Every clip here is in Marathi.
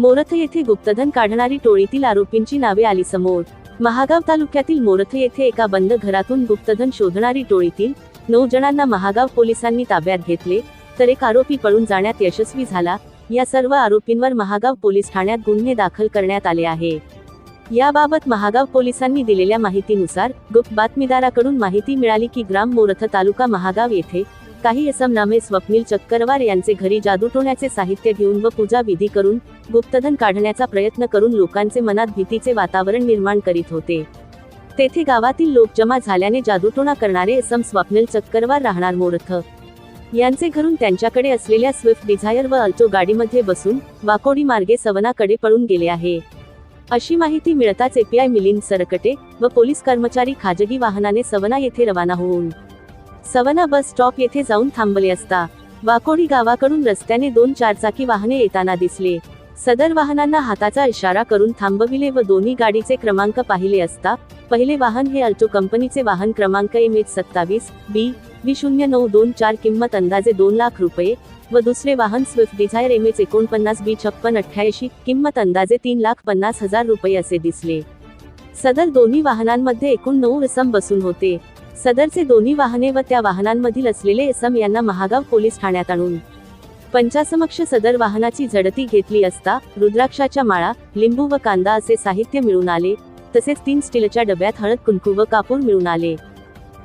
मोरथ येथे गुप्तधन काढणारी टोळीतील आरोपींची नावे आली समोर. महागाव तालुक्यातील मोरथ येथे एका बंद घरातून गुप्तधन शोधणारी टोळीतील नऊ जणांना महागाव पोलिसांनी ताब्यात घेतले तर एक आरोपी पळून जाण्यात यशस्वी झाला. या सर्व आरोपींवर महागाव पोलीस ठाण्यात गुन्हे दाखल करण्यात आले आहे. याबाबत महागाव पोलिसांनी दिलेल्या माहितीनुसार गुप्त बातमीदाराकडून माहिती मिळाली की ग्राम मोरथ तालुका महागाव येथे काही असम नामे स्वप्नील चक्करवार यांचे घरी जादूटोण्याचे साहित्य घेऊन व पूजा विधी करून गुप्तधन काढण्याचा प्रयत्न करून लोकांचे मनात भीतीचे वातावरण निर्माण करीत होते. तेथे गावातील लोक जमा झाल्याने जादूटोणा करणारे असम स्वप्नील चक्करवार राहणार मोरथ यांचे घरून त्यांच्याकडे असलेल्या स्विफ्ट डिझायर व अल्टो गाडीमध्ये बसून वाकोडी मार्गे सवनाकडे पळून गेले आहे. अशी माहिती मिळताच एपीआय मिलिंद सरकटे व पोलीस कर्मचारी खाजगी वाहनाने सवना येथे रवाना होऊन सवना बस स्टॉप येथे जाऊन थांबले असता. वाकोडी गावाकडून रस्त्याने दोन चारचाकी वाहने येताना दिसले. सदर वाहनांना हाताचा इशारा करून थांबविले व दोन्ही गाडीचे क्रमांक पाहिले असता पहिले वाहन हे अल्टो कंपनीचे वाहन क्रमांक एम एच सत्तावीस बी बी शून्य नऊ दोन चार किंमत अंदाजे दोन लाख रुपये व दुसरे वाहन स्विफ्ट डिझायर एम एच एकोणपन्नास बी छप्पन अठ्ठ्याऐंशी किंमत अंदाजे तीन लाख पन्नास हजार रुपये असे दिसले. सदर दोन्ही वाहनांमध्ये एकूण नऊ रसम बसून होते. सदरचे दोन्ही वाहने व त्या वाहनांमधील असलेले एसम यांना महागाव पोलीस ठाण्यात आणून पंचासमक्ष सदर वाहनाची झडती घेतली असता रुद्राक्षाच्या माळा लिंबू व कांदा असे साहित्य मिळून आले तसेच तीन स्टीलच्या डब्यात हळद कुंकू व कापूर मिळून आले.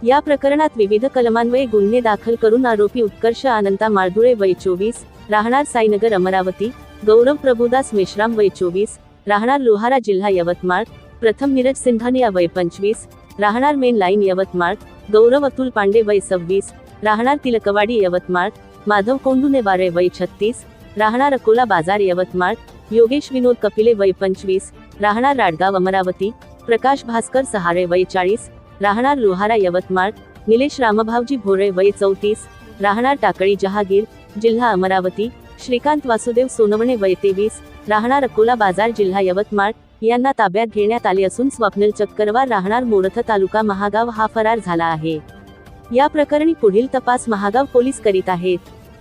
या प्रकरणात विविध कलमान्वये गुन्हे दाखल करून आरोपी उत्कर्ष आनंदा माळदुळे वय चोवीस राहणार साईनगर अमरावती गौरव प्रभुदास मेश्राम वय चोवीस राहणार लोहारा जिल्हा यवतमाळ प्रथम नीरज सिंधानिया वय पंचवीस राहणार मेन लाईन यवतमाळ गौरव अतुल पांडे वय सव्वीस राहणार तिलकवाडी यवतमाळ माधव कोंडुने वारे वय छत्तीस राहणार अकोला बाजार यवतमाळ योगेश विनोद कपिले वय पंचवीस राहणार राडगाव अमरावती प्रकाश भास्कर सहारे वय चाळीस राहणार लोहारा यवतमाळ निलेश रामभावजी भोरे वय चौतीस राहणार टाकळी जहागीर जिल्हा अमरावती श्रीकांत वासुदेव सोनवणे वय तेवीस राहणार अकोला बाजार जिल्हा यवतमाळ. यांना ताब्यात घेण्यात आले असून स्वप्नील चक्करवार राहणार मोरथ तालुका महागाव हा फरार झाला आहे. या प्रकरणी पुढील तपास महागाव पोलीस करीत आहेत.